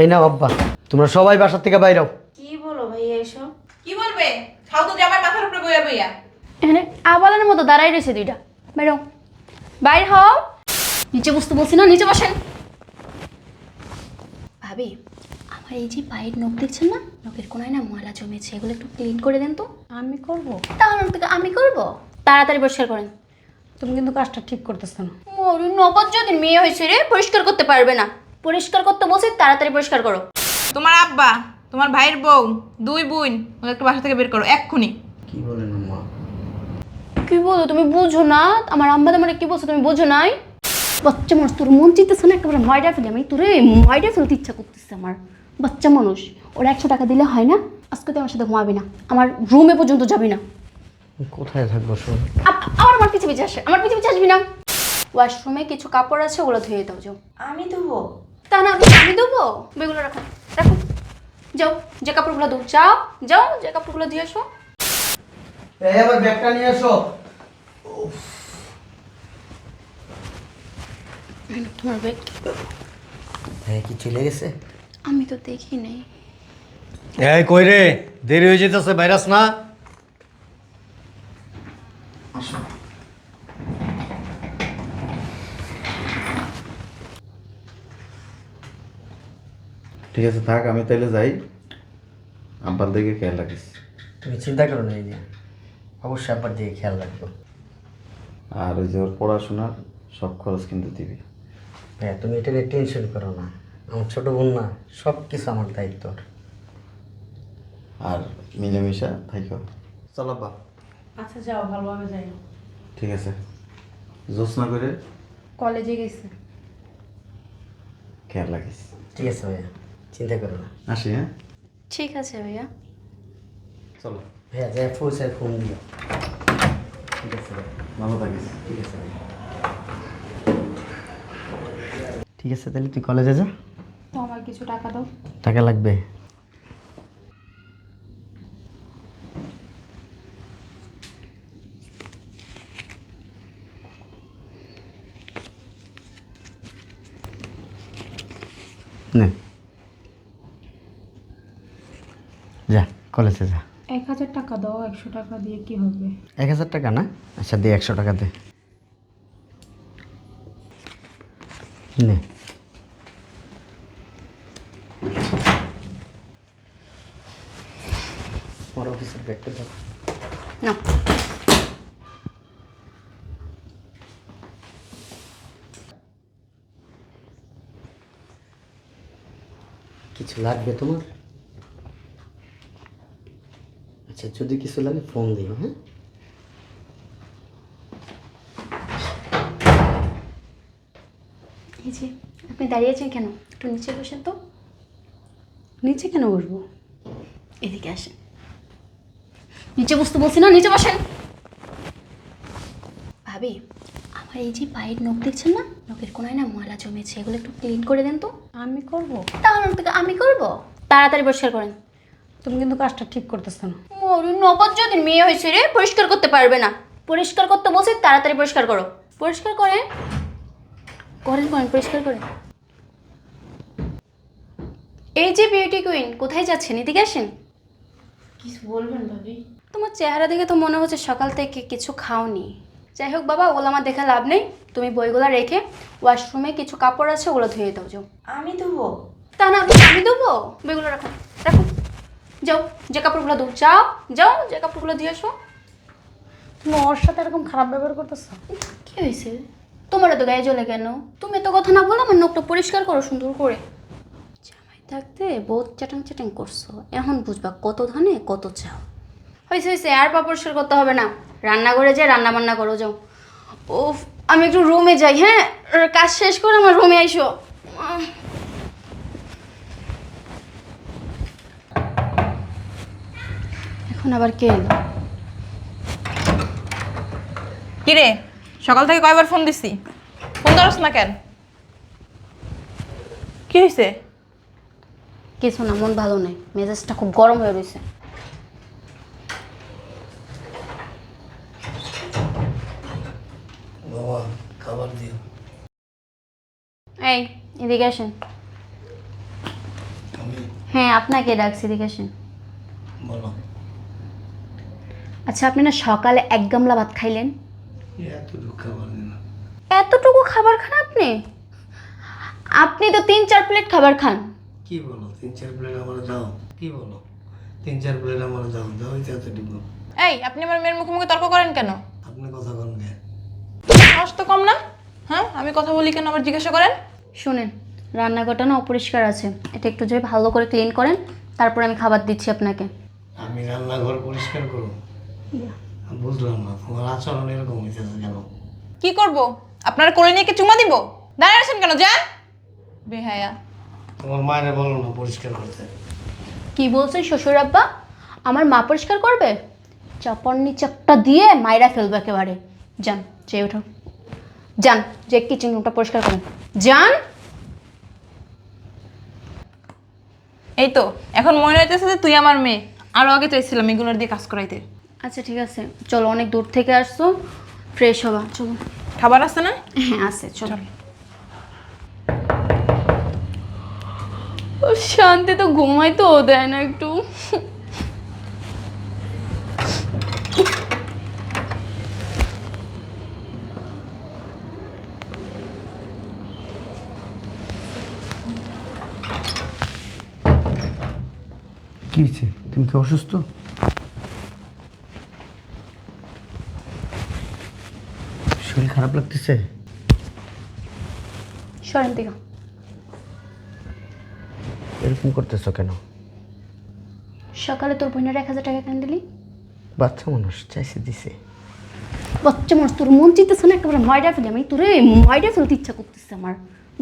এই নাও আব্বা তোমরা সবাই বাসার থেকে বাইরাও কি বলো ভাইয়া এসব? কি বলবে? খাও তো জামাই মাথার উপরে বইয়া বইয়া। এখানে আবালের মতো দাঁড়াই রয়েছে দুইটা। বাইরো বাইর হও। নিচে বসতে বলছি না নিচে বসেন। ভাবি আমার এই যে পায়ের নখ দেখছেন না? নখের কোনায় না ময়লা জমেছে এগুলো একটু ক্লিন করে দেন তো। আমি করব? তাহলে থেকে আমি করব? তাড়াতাড়ি পরিষ্কার করেন। তুমি কিন্তু কাজটা ঠিক করতেছ না। মরু নবদ যদি মেয়ে হয়েছে রে পরিষ্কার করতে পারবে না। পরিষ্কার করতে বসে তাড়াতাড়ি পরিষ্কার করো। তোমার আব্বা তোমার ভাইয়ের বউ দুই বোন ওকে একটু বাসা থেকে বের করো এক্ষুনি। কি বলেন মা? কি বলো তুমি বুঝো না? আমার আম্মা তোমার কি বলছো তুমি বুঝো নাই? বাচ্চা মানুষ তোর মন চিন্তেছে না একেবারে ময়ডা ফেলে। আমি তোরে ময়ডা ফেলতে ইচ্ছা করতেছে আমার। বাচ্চা মানুষ ওরা একশো টাকা দিলে হয় না? আজকে তুই আমার সাথে ঘুমাবি না। আমার রুমে পর্যন্ত যাবি না। কোথায় থাকব শোন? আবার আমার পিছিয়ে পিছিয়ে আসে। আমার পিছিয়ে পিছিয়ে আসবি না। ওয়াশরুমে কিছু কাপড় আছে ওগুলো ধুয়ে দাও যাও। আমি দেবো তা না আমি দেবো? রাখো রাখো। যাও যে কাপড়গুলো যাও যাও যে কাপড়গুলো দিয়ে এই আবার ব্যাগটা নিয়ে এসো। তোমার ব্যাগ হ্যাঁ কি চলে গেছে? আমি তো দেখি নাই এই কই রে? দেরি হয়ে যেতেছে ভাইরাস না? ঠিক আছে থাক আমি তাইলে যাই। আব্বার দিকে খেয়াল রাখিস। তুমি চিন্তা করো না এই যে অবশ্যই আব্বার দিকে খেয়াল রাখব। আর ওই যে ওর পড়াশোনার সব খরচ কিন্তু দিবি। হ্যাঁ তুমি এটা নিয়ে টেনশন করো না। আমার ছোট বোন না সব কিছু আমার দায়িত্ব আর মিলেমিশা থাইকো। চল আব্বা। আচ্ছা যাও ভালোভাবে যাই। ঠিক আছে। জোৎস্না করে কলেজে গেছে। খেয়াল রাখিস। ঠিক আছে ভাইয়া। চিন্তা করো না। আসি হ্যাঁ? ঠিক আছে ভাইয়া। চলো। ভাইয়া যাই পৌঁছায় ফোন দিও ঠিক আছে ভালো থাকিস। ঠিক আছে ভাইয়া। ঠিক আছে তাহলে তুই কলেজে যা। তো আমার কিছু টাকা দাও। টাকা লাগবে নে যা কলেজে যা। এক হাজার টাকা দাও একশো টাকা দিয়ে কি হবে? এক হাজার টাকা না? আচ্ছা দে একশো টাকা দে। নে। আমার অফিসের ব্যাগটা দাও। না কিছু লাগবে তোমার? আচ্ছা যদি কিছু লাগে ফোন দিও হ্যাঁ? এই যে আপনি দাঁড়িয়েছেন কেন? একটু নিচে বসেন তো। নিচে কেন বসবো? এদিকে আসেন। নিচে বসতে বলছি না নিচে বসেন। ভাবি আমার এই যে পায়ের নখ দেখছেন না? নখের কোনায় না ময়লা জমেছে এগুলো একটু ক্লিন করে দেন তো। আমি করব? তাহলে আমি করব? তাড়াতাড়ি পরিষ্কার করেন। তুমি কিন্তু কাজটা ঠিক করতেছ না। মরু নবদ যদি মেয়ে হয়েছে রে পরিষ্কার করতে পারবে না। পরিষ্কার করতে বসে তাড়াতাড়ি পরিষ্কার করো। পরিষ্কার করে। করেন করেন পরিষ্কার করেন এই যে বিউটি কুইন কোথায় যাচ্ছেন? এদিকে আসেন? কিছু বলবেন ভাবি? তোমার চেহারা দেখে তো মনে হচ্ছে সকাল থেকে কিছু খাওনি। যাই হোক বাবা ওগুলো আমার দেখে লাভ নেই। তুমি বইগুলো রেখে ওয়াশরুমে কিছু কাপড় আছে ওগুলো ধুয়ে দাও যাও। আমি দেবো তা না আমি দেবো বইগুলো রাখো রাখো। যাও যে কাপড়গুলো দো যাও যাও যে কাপড়গুলো দিয়ে এসো তুমি ওর সাথে এরকম খারাপ ব্যবহার করতেছ? কি হয়েছে? তোমার এত গায়ে জ্বলে কেন? তুমি এত কথা না বলো আমার নখটা পরিষ্কার করো সুন্দর করে। জামাই থাকতে বহুত চ্যাটাং চ্যাটাং করছ। এখন বুঝবা কত ধানে কত চাও। হয়েছে হয়েছে আর পা পরিষ্কার করতে হবে না। রান্নাঘরে যাই রান্না বান্না করো যাও। ও আমি একটু রুমে যাই হ্যাঁ? কাজ শেষ করে আমার রুমে আইসো। এখন আবার কে এলো? কিরে সকাল থেকে কয়বার ফোন দিছি? ফোন ধরস না কেন? কি হয়েছে কিছু না মন ভালো নেই। মেজাজটা খুব গরম হয়ে রয়েছে বাবা খাবার দিও। এই এদিকে আসেন। হ্যাঁ আপনাকে ডাকছি দেখে আসেন। বলো। আচ্ছা আপনি না সকালে এক গামলা ভাত খাইলেন? এতটুকু খাবার খান আপনি? আপনি তো তিন চার প্লেট খাবার খান। কি বলো তিন চার প্লেট আমার দাও। কি বলো তিন চার প্লেট আমার দাও দাও এত দিব এই আপনি আমার মেয়ের মুখে মুখে তর্ক করেন কেন? আপনি কথা কন গে সাহস তো কম না? হ্যাঁ আমি কথা বলি কেন আবার জিজ্ঞাসা করেন? শুনেন রান্নাঘরটা না অপরিষ্কার আছে। এটা একটু যদি ভালো করে ক্লিন করেন তারপর আমি খাবার দিচ্ছি আপনাকে। আমি রান্নাঘর পরিষ্কার করব। বুঝলাম না তোমার আচরণ এরকম হইতেছে কেন? কি করব? আপনারা করে নিয়ে কি চুমা দিব? দাঁড়িয়ে আছেন কেন যান! বেহায়া। তোমার মায়ের বলো না পরিষ্কার করতে। কি বলছেন শ্বশুর আব্বা? আমার মা পরিষ্কার করবে? চাপার নিচাপটা দিয়ে মায়েরা ফেলবে একেবারে। যান যে ওঠো। যান যে কিচেন রুমটা পরিষ্কার করেন। যান! এই তো এখন মনে হইতেছে যে তুই আমার মেয়ে। আরও আগে চাইছিলাম এগুলোর দিয়ে কাজ করাইতে। আচ্ছা ঠিক আছে। চলো অনেক দূর থেকে আসছো। ফ্রেশ হবা চলো। খাবার আছে না? হ্যাঁ আছে চলো। শান্তি তো ঘুমাই তো দেয় না একটু। কি হয়েছে? তুমি কি অসুস্থ? শরীর খারাপ লাগতেছে? সরেন দিকে। এরকম করতেছো কেন? সকালে তোর বোনের এক হাজার টাকা কেন দিলি? বাচ্চা মানুষ চাইছে দিছে। বাচ্চা মানুষ তোর মন চিন্তেছে না একেবারে ময়ডা ফেলে আমি। তোরে ময়ডা ফেলতে ইচ্ছা করতেছে আমার।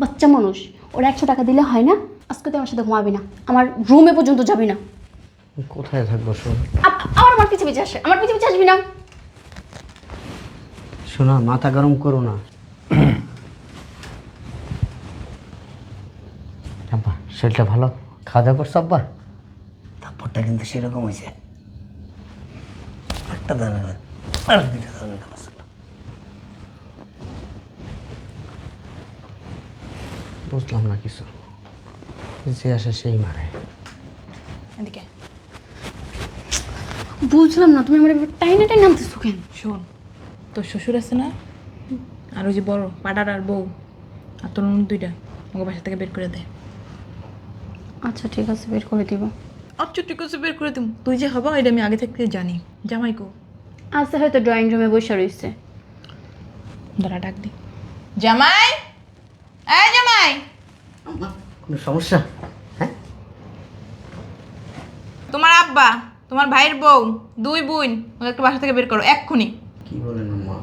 বাচ্চা মানুষ ওরা একশো টাকা দিলে হয় না? আজকে তুই আমার সাথে ঘুমাবি না। আমার রুমে পর্যন্ত যাবি না। কোথায় থাকব শোন? আবার আমার পিছিয়ে পিছিয়ে আসে। আমার পিছিয়ে পিছিয়ে আসবি না? শোনা মাথা গরম করো না। আব্বা শরীরটা ভালো? খাওয়া দাওয়া করছ আব্বা? তারপরটা কিন্তু সেরকম হয়েছে। একটা দানা আর দানা বুঝলাম না কিছু। যে আসে সেই মারে। এদিকে। বুঝলাম না তুমি আমার টাইনে টাইনে আনতেছো কেন? শোন তোর শ্বশুর আছে না? আর ওই যে বড় পাড়ার আর বউ। আর তোর দুইটা। আমাকে বাসা থেকে বের করে দে। আচ্ছা ঠিক আছে বের করে দিব। আচ্ছা ঠিক আছে বের করে দিব তুই যে হবা এটা আমি আগে থেকে জানি। জামাই কো। আজকে হয়তো ড্রয়িং রুমে বসে রয়েছে। দাঁড়া ডাক দি। জামাই! এই জামাই! কোনো সমস্যা? হ্যাঁ? তোমার আব্বা তোমার ভাইয়ের বউ দুই বোন ওকে একটু বাসা থেকে বের করো এক্ষুনি। কি বলেন আম্মা?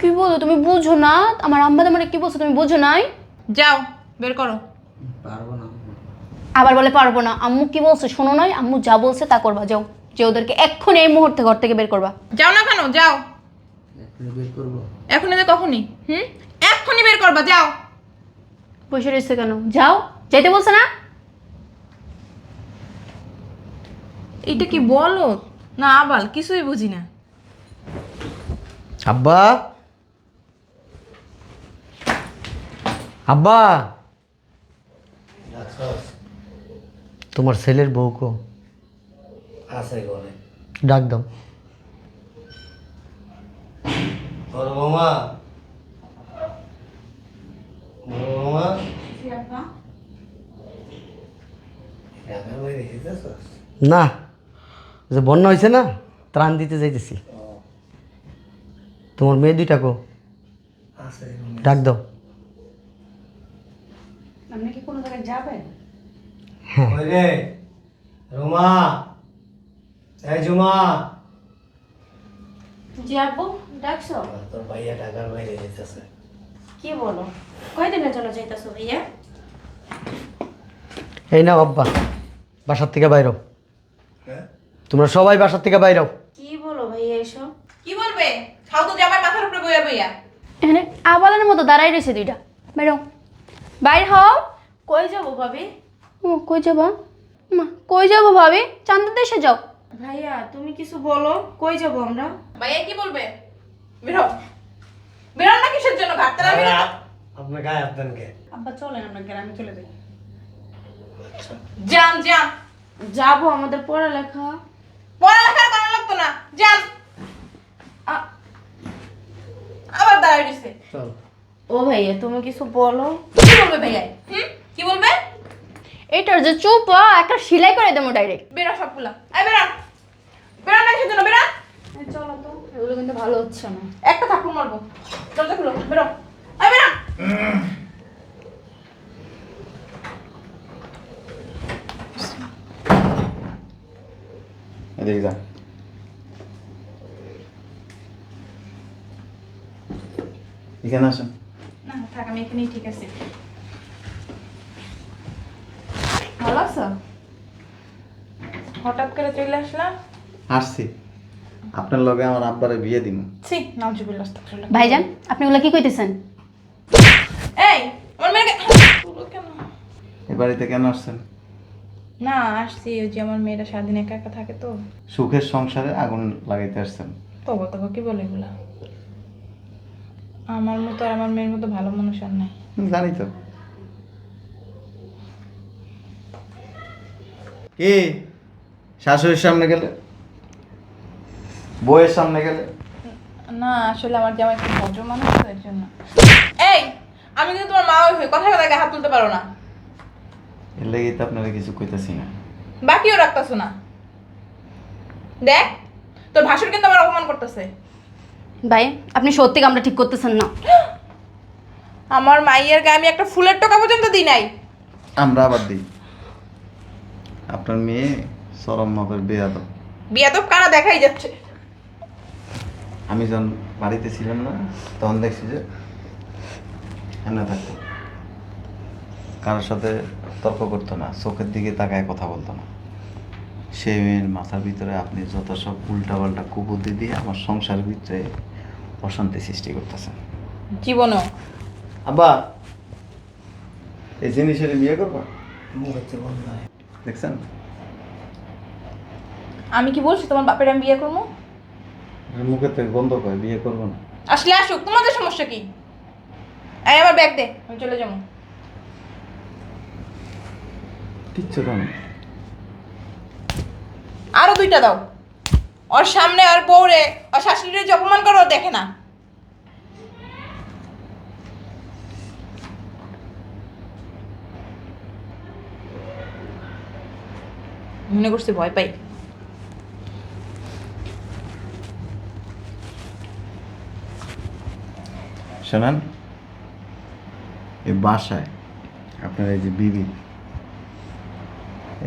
কি বলো তুমি বুঝো না? আমার আম্মা তোমার কি বলছো তুমি বুঝো নাই? যাও বের করো। পারব না আবার বলে পারব না। আম্মু কি বলছে শোনো নাই? আম্মু যা বলছে তা করবা যাও। যে ওদেরকে এক্ষুনি এই মুহূর্তে ঘর থেকে বের করবা। যাও না কেন? যাও। এখনই বের করব। এখন এদের কখনই? হুম? এক্ষুনি বের করবা যাও। বসে রয়েছে কেন? যাও। যেতে বলছে না? এটা কি বলো না আবাল কিছুই বুঝি না। আব্বা। আব্বা। তোমার ছেলের বউকো আছে ডাক দাও। বৌমা বৌমা? না যে বন্যা হয়েছে না ত্রাণ দিতে যাইতেছি। তোমার মেয়ে দুইটা কো? ডাক দাও। আপনি কি কোনো জায়গায় যাবেন? রুমা এই জুমা। জি ডাকছো? তোর ভাইয়া ঢাকার বাইরে যেতেছে কি বলো? কয়দিনের জন্য যাইতেছো ভাইয়া? এই নাও আব্বা বাসার থেকে বাইরও হ্যাঁ? তোমরা সবাই বাসার থেকে বাইরও কি বলো ভাইয়া এসব কি খাও তো জামাই মাথার উপরে বইয়া বইয়া। এখানে আবালের মতো দাঁড়াই রয়েছে দুইটা। বেরো। বাইর হও। কই যাব ভাবি? ও কই যাবা? মা কই যাব ভাবি? চান্দের দেশে যাও। ভাইয়া তুমি কিছু বলো কই যাব আমরা? ভাইয়া কি বলবে? বেরো। বেরোন না কিসের জন্য? ঘাটতে নামে আপনি গায়ে আপনাকে আব্বা চলেন আমরা গ্রামে চলে যাই। যান যান। যাব আমাদের পড়ালেখা। পড়ালেখা করা লাগতো না। যান। আবার দাঁড়িয়ে দিছে চল। ও ভাইয়া তুমি কিছু বলো। কি বলবে ভাইয়া? হুম? কি বলবে? এটার যে চুপ একটা সেলাই করে দেবো ডাইরেক্ট বেরো সবগুলা। এই বেরান বেরান না সেজন্য বেরান চলো তো। এগুলো কিন্তু ভালো হচ্ছে না। একটা থাপ্পড় মারবো। দরজা খুলো বেরো। এই বেরান এদিকে যা। এখানে আসেন। না থাক আমি এখানেই ঠিক আছে। ভালো আছো? হঠাৎ করে চলে আসলাম আসছি। আপনার লগে আমার আব্বারে বিয়ে দিন ছি নাউজুবিল্লাহ আস্তাগফিরুল্লাহ ভাইজান আপনি ওগুলো কি কইতেছেন? এই আমার মেয়েকে কেন? এ বাড়িতে কেন আসছেন? না আসছি ওই যে আমার মেয়েরা সারাদিন একা একা থাকে তো। সুখের সংসারে আগুন লাগাইতে আসছেন। তবু তবু কি বলে এগুলা? আমার মতো আর আমার মেয়ের মতো ভালো মানুষ আর নাই। জানি তো। কি? শাশুড়ির সামনে গেলে? বইয়ের সামনে গেলে? না আসলে আমার জামাই একটু ভদ্র মানুষ তো এর জন্য। এই আমি কিন্তু তোমার মা হয়ে কথা কথা হাত তুলতে পারো না। এর লেগে তো আপনারা কিছু কইতাছি না। বাকিও রাখতাছো না। দেখ তোর ভাসুর কিন্তু আমার অপমান করতেছে। ভাই আপনি সত্যি আমরা ঠিক করতেছেন না। আমার মাইয়ের গায়ে আমি একটা ফুলের টোকা পর্যন্ত দিই নাই। আমরা আবার দিই। আপনার মেয়ে সরম মাপের বেয়াদ বিয়া তো কারা দেখাই যাচ্ছে? আমি যখন বাড়িতে ছিলাম না তখন দেখছি যে এমনি থাকতো। কারোর সাথে তর্ক করতো না চোখের দিকে তাকায় কথা বলতো না। সে মেয়ের মাথার ভিতরে আপনি যত সব উল্টাপাল্টা কুবুদ্ধি দিয়ে আমার সংসার ভিতরে অশান্তি সৃষ্টি করতেছেন জীবনও। আব্বা এই জিনিসের বিয়ে করবা? দেখছেন? আমি কি বলছি তোমার বাপের আমি বিয়ে করব? মুখের থেকে বন্ধ করে বিয়ে করব না। আসলে আসুক তোমাদের সমস্যা কি? এই আমার ব্যাগ দে আমি চলে যাব। কিচ্ছু কেন আরও দুইটা দাও। ওর সামনে আর বউরে আর শাশুড়িরে যে অপমান করো, ও দেখে না। মনে করছি ভয় পাই। শোনান এই বাসায় আপনার এই যে বিবি,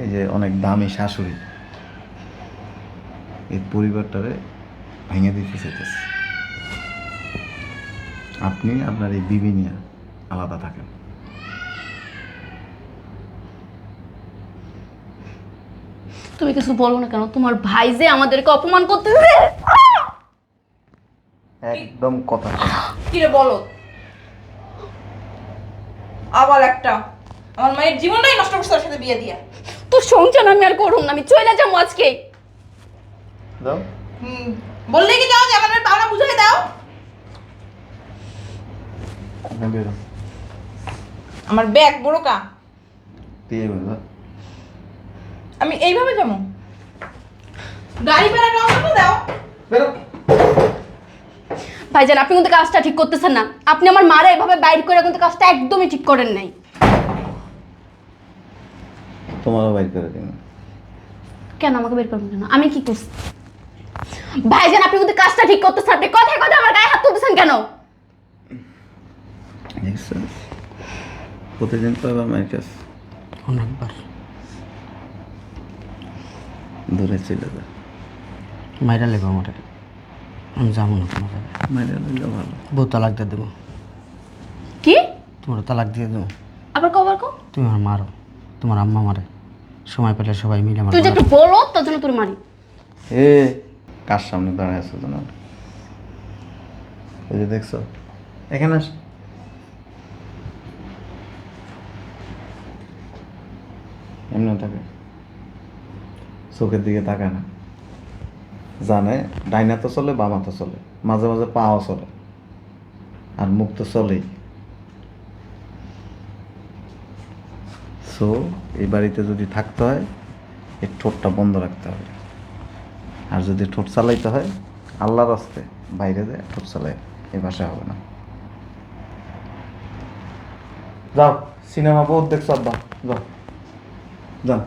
এই যে অনেক দামি শাশুড়ি এই পরিবারটারে ভেঙে দিতে চাইতেছে। আপনি আপনার এই বিবি নিয়ে আলাদা থাকেন। তুমি কিছু বলো না কেন? তোমার ভাই যে আমাদেরকে অপমান করতেছে? একদম কথা। কি রে বলো? আবার একটা। আমার মায়ের জীবনটাই নষ্ট করছে ওর সাথে বিয়ে দিয়া। তোর সংসার আমি আর করুম না। আমি চলে যাব আজকে দাও। হুম, বললে কি আমার পাওনা বুঝাই দাও? আপনি আমার ব্যাগ বড়কা দিয়ে বেরো আমি এইভাবে যাব? গাড়ি ভাড়া নাও দাও। বেরো। ভাইজান আপনি কিন্তু কাজটা ঠিক করতেছেন না। আপনি আমার মারা এভাবে বাইর করে কিন্তু কাজটা একদমই ঠিক করেন নাই। তোমারও বাইর করে দিন। কেন আমাকে বের করবেন কেন? আমি কি করছি? ভাইজান আপনি কিন্তু কাজটা ঠিক করতেছেন। আপনি কথায় কথায় আমার গায়ে হাত তুলতেছেন কেন? প্রতিদিন তো আবার মায়ের কাছে অনেকবার। দূরে যা। মাইরা লেগো আমার। আমি যাব না তোমার মায়ের লইলে ভালো। বউ তালাক দিয়ে দেবো। কি? তোমার তালাক দিয়ে দেবো। আবার কবার কো তুমি আমার মারো। তোমার আম্মা মারে। সময় পেলে সবাই মিলে আমার তুই যে একটু বলো তার জন্য তোর মারি। এ কার সামনে দাঁড়ায় আছো তোমার? ওই যে দেখছ? এখানে আস। এমনি থাকে। চোখের দিকে তাকায় না। জানে, ডাইনা তো চলে, বামা তো চলে। মাঝে মাঝে পাও চলে। আর মুখ তো চলেই। সো এই বাড়িতে যদি থাকতে হয়, এই ঠোঁটটা বন্ধ রাখতে হবে। আর যদি ঠোঁট চালাইতে হয় আল্লাহর আসতে বাইরে যায় ঠোঁট চালাই এই ভাষা হবে না। যাও সিনেমা বহুত দেখছ আব্বা যাও। যাও।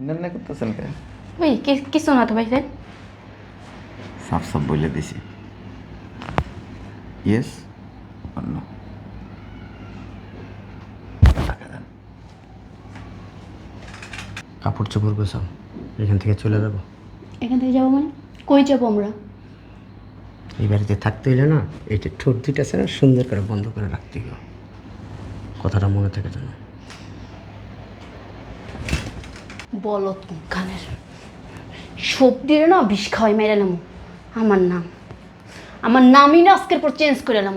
নেন করতেছেন কে? ওই কি- কিছু না তো ভাই স্যার সাফ সাফ বলে দিছি। ইয়েস অন্য কাপড় চোপড় গোছাও এখান থেকে চলে যাব। এখান থেকে যাব মানে? কই যাব আমরা? এই বাড়িতে থাকতে হইলে না এইটা ঠোঁট দুইটা না সুন্দর করে বন্ধ করে রাখতে হবে। কথাটা মনে থাকে যেন। বলো গানের সব দিয়ে না বিষ খাওয়াই মেরে নাম আমার নাম। আমার নামই না আজকের পর চেঞ্জ করে এলাম।